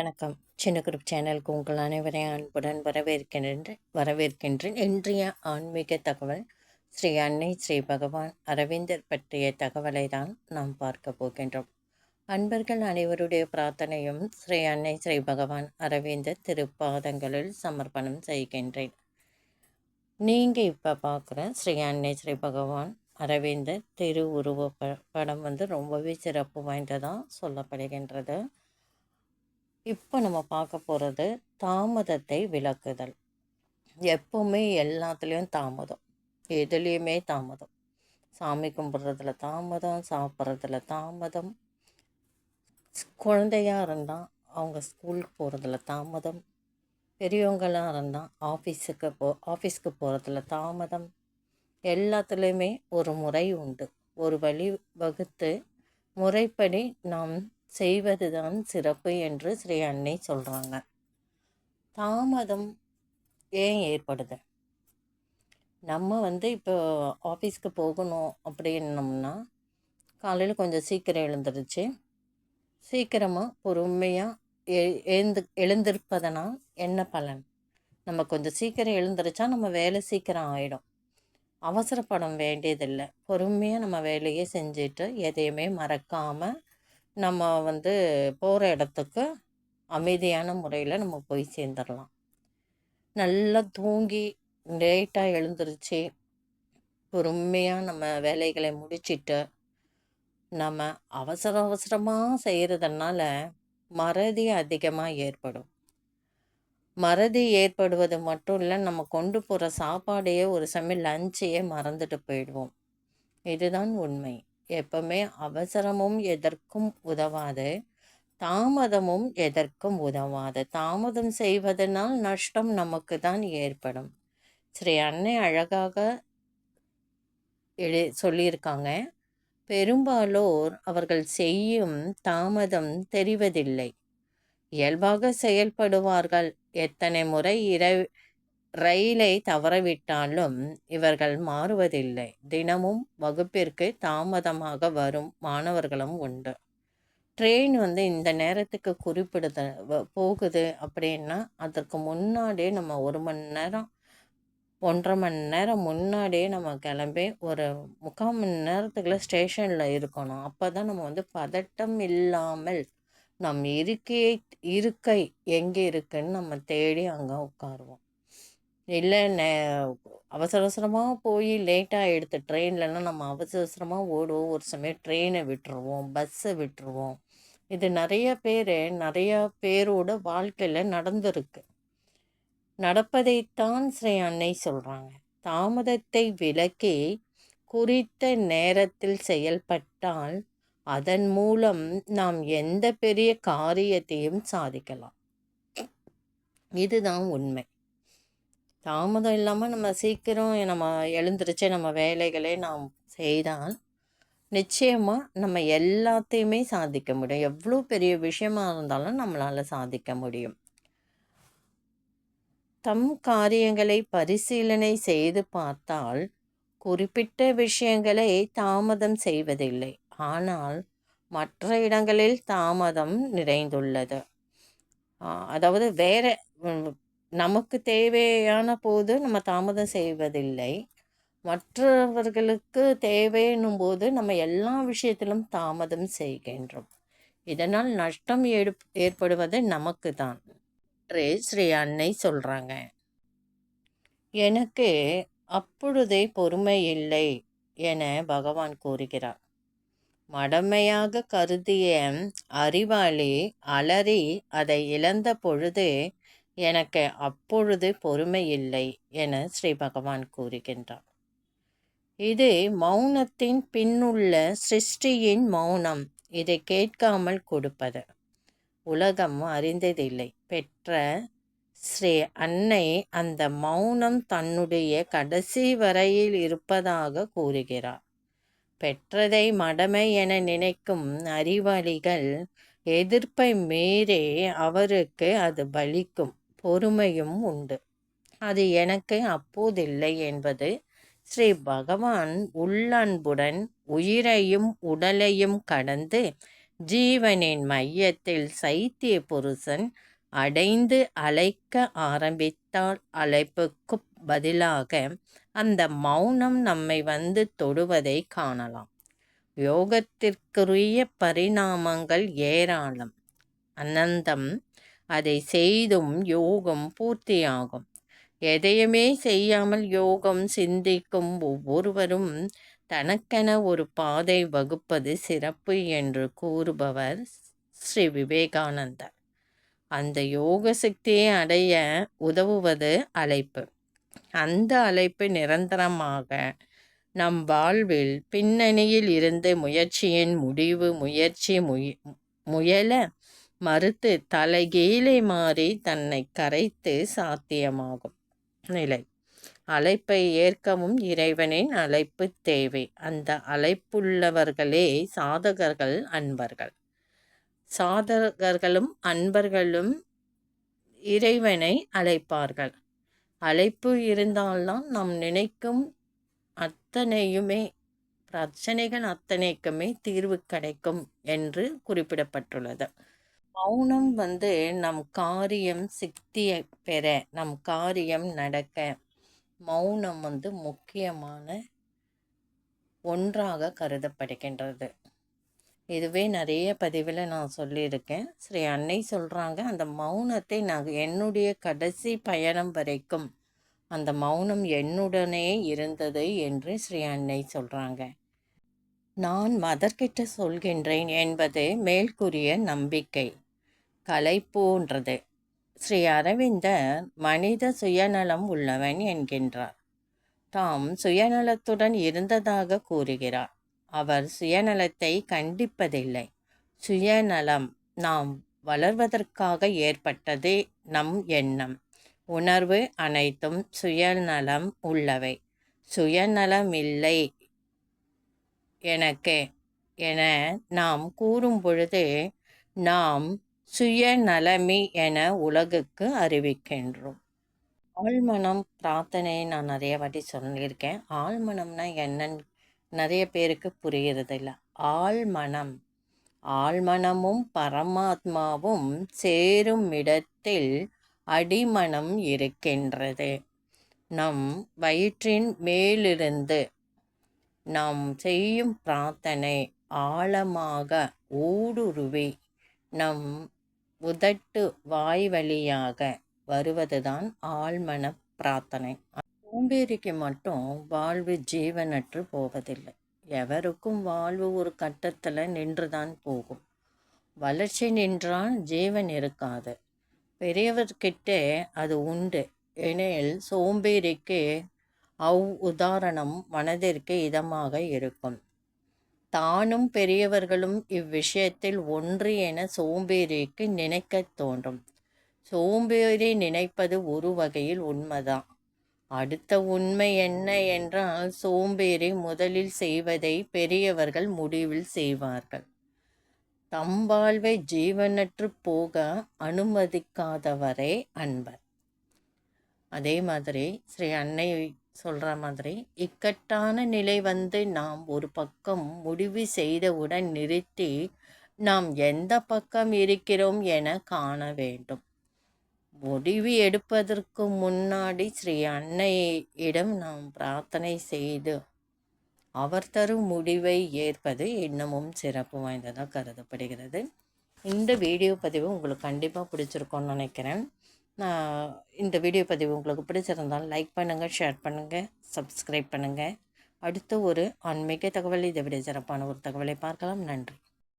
வணக்கம். சின்ன குரூப் சேனலுக்கு உங்கள் அனைவரையும் அன்புடன் வரவேற்கின்றேன் வரவேற்கின்றேன். இன்றைய ஆன்மீக தகவல் ஸ்ரீ அன்னை ஸ்ரீ பகவான் அரவிந்தர் பற்றிய தகவலை தான் நாம் பார்க்க போகின்றோம். அன்பர்கள் அனைவருடைய பிரார்த்தனையும் ஸ்ரீ அன்னை ஸ்ரீ பகவான் அரவிந்தர் திருப்பாதங்களில் சமர்ப்பணம் செய்கின்றேன். நீங்கள் இப்போ பார்க்குற ஸ்ரீ அன்னை ஸ்ரீ பகவான் அரவிந்தர் திரு உருவ படம் வந்து ரொம்பவே சிறப்பு வாய்ந்ததாக சொல்லப்படுகின்றது. இப்போ நம்ம பார்க்க போகிறது தாமதத்தை விளக்குதல். எப்போவுமே எல்லாத்துலேயும் தாமதம். எதுலேயுமே தாமதம். சாமி கும்பிட்றதுல தாமதம் சாப்பிட்றதுல தாமதம். குழந்தையாக இருந்தால் அவங்க ஸ்கூலுக்கு போகிறதுல தாமதம். பெரியவங்களாக இருந்தால் ஆஃபீஸுக்கு போ ஆஃபீஸ்க்கு போகிறதுல தாமதம். எல்லாத்துலேயுமே ஒரு முறை உண்டு. ஒரு வழி வகுத்து முறைப்படி நாம் செய்வதுதான் சிறப்பு என்று ஸ்ரீ அன்னை சொல்கிறாங்க தாமதம் ஏன் ஏற்படுது? நம்ம வந்து இப்போ ஆஃபீஸ்க்கு போகணும் அப்படின்னோம்னா காலையில் கொஞ்சம் சீக்கிரம் எழுந்துருச்சு சீக்கிரமாக பொறுமையாக எ எழுந்து எழுந்திருப்பதனால் என்ன பலன்? நம்ம கொஞ்சம் சீக்கிரம் எழுந்திருச்சா நம்ம வேலை சீக்கிரம் ஆகிடும் அவசரப்படம் வேண்டியதில்லை. பொறுமையாக நம்ம வேலையை செஞ்சுட்டு எதையுமே மறக்காமல் நம்ம வந்து போகிற இடத்துக்கு அமைதியான முறையில் நம்ம போய் சேர்ந்துடலாம் நல்லா தூங்கி லேட்டாக எழுந்திருச்சு பொறுமையாக நம்ம வேலைகளை முடிச்சிட்டு நம்ம அவசர அவசரமாக செய்கிறதுனால மறதி அதிகமாக ஏற்படும். மறதி ஏற்படுவது மட்டும் இல்லை நம்ம கொண்டு போகிற சாப்பாடையே ஒரு சமயம் லஞ்சையே மறந்துட்டு போயிடுவோம். இதுதான் உண்மை. எப்பவுமே அவசரமும் எதற்கும் உதவாது. தாமதமும் எதற்கும் உதவாது. தாமதம் செய்வதனால் நஷ்டம் நமக்கு தான் ஏற்படும். ஸ்ரீ அன்னை அழகாக எழு சொல்லியிருக்காங்க. பெரும்பாலோர் அவர்கள் செய்யும் தாமதம் தெரிவதில்லை. இயல்பாக செயல்படுவார்கள். எத்தனை முறை இறை ரயிலை தவறவிட்டாலும் இவர்கள் மாறுவதில்லை. தினமும் வகுப்பிற்கு தாமதமாக வரும் மாணவர்களும் உண்டு. ட்ரெயின் வந்து இந்த நேரத்துக்கு குறிப்பிடுத போகுது அப்படின்னா அதற்கு முன்னாடியே நம்ம ஒரு மணி நேரம் ஒன்றரை மணி நேரம் முன்னாடியே நம்ம கிளம்பி ஒரு முக்கால் மணி நேரத்துக்குள்ள ஸ்டேஷனில் இருக்கணும். அப்போ தான் நம்ம வந்து பதட்டம் இல்லாமல் நம் இருக்கையை இருக்கை எங்கே இருக்குன்னு நம்ம தேடி அங்கே உட்காருவோம். இல்லை நே அவசர அவசரமாக போய் லேட்டாக எடுத்த ட்ரெயின்லலாம் நம்ம அவசர அவசரமாக ஓடுவோம். ஒரு சமயம் ட்ரெயினை விட்டுருவோம் பஸ்ஸை விட்டுருவோம். இது நிறைய பேர் நிறையா பேரோட வாழ்க்கையில் நடந்திருக்கு. நடப்பதைத்தான் ஸ்ரீ அன்னை சொல்கிறாங்க தாமதத்தை விலக்கி குறித்த நேரத்தில் செயல்பட்டால் அதன் மூலம் நாம் எந்த பெரிய காரியத்தையும் சாதிக்கலாம். இதுதான் உண்மை. தாமதம் இல்லாமல் நம்ம சீக்கிரம் நம்ம எழுந்திரிச்சு நம்ம வேலைகளை நாம் செய்தால் நிச்சயமாக நம்ம எல்லாத்தையுமே சாதிக்க முடியும். எவ்வளோ பெரிய விஷயமா இருந்தாலும் நம்மளால் சாதிக்க முடியும். தம் காரியங்களை பரிசீலனை செய்து பார்த்தால் குறிப்பிட்ட விஷயங்களை தாமதம் செய்வதில்லை. ஆனால் மற்ற இடங்களில் தாமதம் நிறைந்துள்ளது. அதாவது வேறு நமக்கு தேவையான போது நம்ம தாமதம் செய்வதில்லை. மற்றவர்களுக்கு தேவைன்னும் போது நம்ம எல்லா விஷயத்திலும் தாமதம் செய்கின்றோம். இதனால் நஷ்டம் ஏற்படுவது நமக்கு தான். ஸ்ரீ அன்னை சொல்கிறாங்க எனக்கு அப்பொழுதே பொறுமை இல்லை என பகவான் கூறுகிறார். மடமையாக கருதிய அறிவாளி அலறி அதை இழந்த பொழுது எனக்கு அப்பொழுது பொறுமை இல்லை என ஸ்ரீ பகவான் கூறுகின்றார். இது மௌனத்தின் பின்னுள்ள சிருஷ்டியின் மௌனம். இதை கேட்காமல் கொடுப்பது. உலகம் அறிந்ததில்லை. பெற்ற ஸ்ரீ அன்னை அந்த மௌனம் தன்னுடைய கடைசி வரையில் இருப்பதாக கூறுகிறார். பெற்றதை மடமை என நினைக்கும் அறிவாளிகள் எதிர்ப்பை மீறே அவருக்கு அது பலிக்கும். பொறுமையும் உண்டு. அது எனக்கு அப்போதில்லை என்பது ஸ்ரீ பகவான் உள்ளன்புடன் உயிரையும் உடலையும் கடந்து ஜீவனின் மையத்தில் சைத்திய புருஷன் அடைந்து அழைக்க ஆரம்பித்தால் அழைப்புக்குப் பதிலாக அந்த மௌனம் நம்மை வந்து தொடுவதை காணலாம். யோகத்திற்குரிய பரிணாமங்கள் ஏராளம். அனந்தம் அதை செய்தும் யோகம் பூர்த்தியாகும். எதையுமே செய்யாமல் யோகம் சிந்திக்கும் ஒவ்வொருவரும் தனக்கென ஒரு பாதை வகுப்பது சிறப்பு என்று கூறுபவர் ஸ்ரீ விவேகானந்தர். அந்த யோக சக்தியை அடைய உதவுவது அழைப்பு. அந்த அழைப்பு நிரந்தரமாக நம் வாழ்வில் பின்னணியில் இருந்து முயற்சியின் முடிவு முயற்சி முய முயல மறுத்து தலைகீழே மாறி தன்னை கரைத்து சாத்தியமாகும். நிலை. அழைப்பை ஏற்கவும் இறைவனின் அழைப்பு தேவை. அந்த அழைப்புள்ளவர்களே சாதகர்கள் அன்பர்கள். சாதகர்களும் அன்பர்களும் இறைவனை அழைப்பார்கள். அழைப்பு இருந்தால்தான் நாம் நினைக்கும் அத்தனையுமே பிரச்சனைகள் அத்தனைக்குமே தீர்வு கிடைக்கும் என்று குறிப்பிடப்பட்டுள்ளது. மௌனம் வந்து நம் காரியம் சித்தியை பெற நம் காரியம் நடக்க. மௌனம் வந்து முக்கியமான ஒன்றாக கருதப்படுகின்றது. இதுவே நிறைய பதிவில் நான் சொல்லியிருக்கேன். ஸ்ரீ அன்னை சொல்கிறாங்க அந்த மௌனத்தை நான் என்னுடைய கடைசி பயணம் வரைக்கும் அந்த மௌனம் என்னுடனே இருந்தது என்று ஸ்ரீ அன்னை சொல்கிறாங்க நான் மதர்கிட்ட சொல்கின்றேன் என்பது மேற்கூறிய நம்பிக்கை. கலை போன்றது ஸ்ரீ அரவிந்தர் மனித சுயநலம் உள்ளவன் என்கின்றார். தாம் சுயநலத்துடன் இருந்ததாக கூறுகிறார். அவர் சுயநலத்தை கண்டிப்பதில்லை. சுயநலம் நாம் வளர்வதற்காக ஏற்பட்டது நம் எண்ணம். உணர்வு அனைத்தும் சுயநலம் உள்ளவை. சுயநலமில்லை எனக்கு என நாம் கூறும் பொழுது நாம் சுயநலமி என உலகுக்கு அறிவிக்கின்றோம். ஆழ்மனம் பிரார்த்தனையை நான் நிறைய வாட்டி சொல்லியிருக்கேன். ஆழ்மனம்னா என்னன்னு நிறைய பேருக்கு புரியறதில்ல ஆழ்மனம் ஆழ்மனமும் பரமாத்மாவும் சேரும் இடத்தில் அடிமனம் இருக்கின்றது. நம் வயிற்றின் மேலிருந்து நாம் செய்யும் பிரார்த்தனை ஆழமாக ஊடுருவி நம் உதட்டு வாய் வழியாக வருவதுதான் ஆழ்மன பிரார்த்தனை. சோம்பேறிக்கு மட்டும் வாழ்வு ஜீவனற்று போவதில்லை. எவருக்கும் வாழ்வு ஒரு கட்டத்தில் நின்றுதான் போகும். வளர்ச்சி நின்றால் ஜீவன் இருக்காது. பெரியவர்கிட்ட அது உண்டு. எனில் சோம்பேறிக்கு அவ் உதாரணம் மனதிற்கு இதமாக இருக்கும். தானும் பெரியவர்களும் இவ்விஷயத்தில் ஒன்று என சோம்பேறிக்கு நினைக்கத் தோன்றும். சோம்பேறி நினைப்பது ஒரு வகையில் உண்மைதான் அடுத்த உண்மை என்ன என்றால் சோம்பேறி முதலில் செய்வதை பெரியவர்கள் முடிவில் செய்வார்கள். தம் வாழ்வை ஜீவனற்று போக அனுமதிக்காதவரே அன்பர். அதே மாதிரி ஸ்ரீ அன்னை சொல்கிற மாதிரி இக்கட்டான நிலை வந்து நாம் ஒரு பக்கம் முடிவு செய்தவுடன் நிறுத்தி நாம் எந்த பக்கம் இருக்கிறோம் என காண வேண்டும். முடிவு எடுப்பதற்கு முன்னாடி ஸ்ரீ அன்னையிடம் நாம் பிரார்த்தனை செய்து அவர் தரும் முடிவை ஏற்பது இன்னமும் சிறப்பு வாய்ந்ததாக கருதப்படுகிறது. இந்த வீடியோ பதிவு உங்களுக்கு கண்டிப்பாக பிடிச்சிருக்கோன்னு நினைக்கிறேன். நான் இந்த வீடியோ பதிவு உங்களுக்கு பிடிச்சிருந்தால் லைக் பண்ணுங்கள் ஷேர் பண்ணுங்கள் சப்ஸ்கிரைப் பண்ணுங்கள் அடுத்து ஒரு ஆன்மீக தகவல் இதை விட சிறப்பான ஒரு தகவலை பார்க்கலாம். நன்றி.